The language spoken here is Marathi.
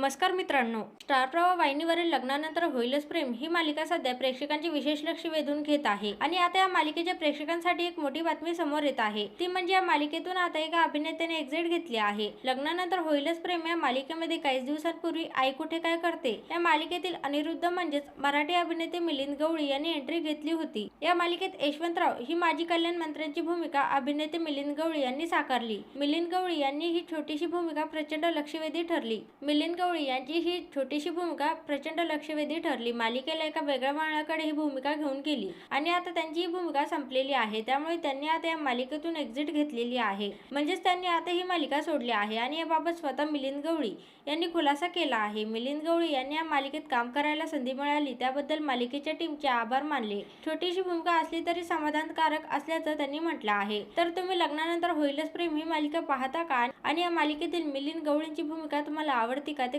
नमस्कार मित्रांनो. स्टार प्रवाह वाहिनीवरील लग्नानंतर होईलच प्रेम ही मालिका सध्या प्रेक्षकांचे विशेष लक्ष वेधून घेत आहे आणि आता या मालिकेच्या प्रेक्षकांसाठी एक मोठी बातमी समोर येत आहे. ती म्हणजे या मालिकेतून आता एका अभिनेत्याने एक्झिट घेतली आहे. लग्नानंतर होईलच प्रेम या मालिकेमध्ये काही दिवसांपूर्वी आई कुठे काय करते? या मालिकेतील अनिरुद्ध म्हणजेच मराठी अभिनेते मिलिंद गवळी यांनी एंट्री घेतली होती. या मालिकेत यशवंतराव ही माजी कल्याण मंत्र्यांची भूमिका अभिनेते मिलिंद गवळी यांनी साकारली. मिलिंद गवळी यांनी ही छोटीशी भूमिका प्रचंड लक्षवेधी ठरली. मिलिंद गवळी यांची ही छोटीशी भूमिका प्रचंड लक्षवेधी ठरली. मालिकेला एका वेगळ्या वळणाकडे ही भूमिका घेऊन गेली आणि आता त्यांची ही भूमिका संपलेली आहे. त्यामुळे त्यांनी आता या मालिकेतून एक्झिट घेतलेली आहे. म्हणजेच त्यांनी आता ही मालिका सोडली आहे आणि याबाबत स्वतः मिलिंद गवळी यांनी खुलासा केला आहे. मिलिंद गवळी यांनी या मालिकेत काम करायला संधी मिळाली. त्याबद्दल मालिकेच्या टीमचे आभार मानले. छोटीशी भूमिका असली तरी समाधानकारक असल्याचं त्यांनी म्हटलं आहे. तर तुम्ही लग्नानंतर होईलच प्रेम ही मालिका पाहता का? आणि या मालिकेतील मिलिंद गवळींची भूमिका तुम्हाला आवडती का ते